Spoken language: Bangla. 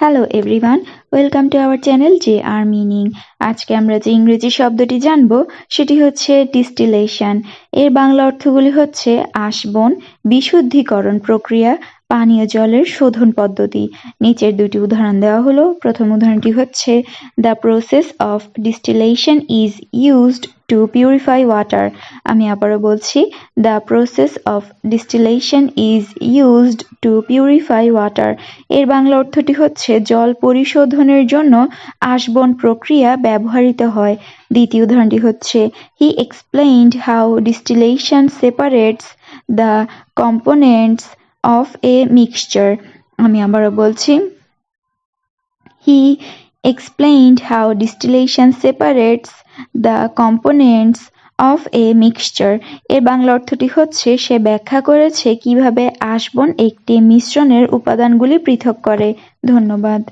Hello everyone welcome to our channel J R meaning আজকে আমরা যে ইংরেজি শব্দটি জানব, সেটি হচ্ছে ডিস্টিলেশন এর বাংলা অর্থগুলি হচ্ছে আশবন বিশুদ্ধিকরণ প্রক্রিয়া, পানীয় জলের শোধন পদ্ধতি। নিচের দুটি উদাহরণ দেওয়া হলো। প্রথম উদাহরণটি হচ্ছে the process of distillation is used to purify water আমি আবারও বলছি the process of distillation is used to purify water এর বাংলা অর্থটি হচ্ছে, জল পরিশোধনের জন্য আশবন প্রক্রিয়া ব্যবহৃত হয়। দ্বিতীয় উদাহরণটি হচ্ছে he explained how distillation separates the components of a mixture আমি আবারও বলছি he explained how distillation separates the components of a mixture এর বাংলা অর্থটি হচ্ছে, সে ব্যাখ্যা করেছে কীভাবে আসবন একটি মিশ্রণের উপাদানগুলি পৃথক করে। ধন্যবাদ।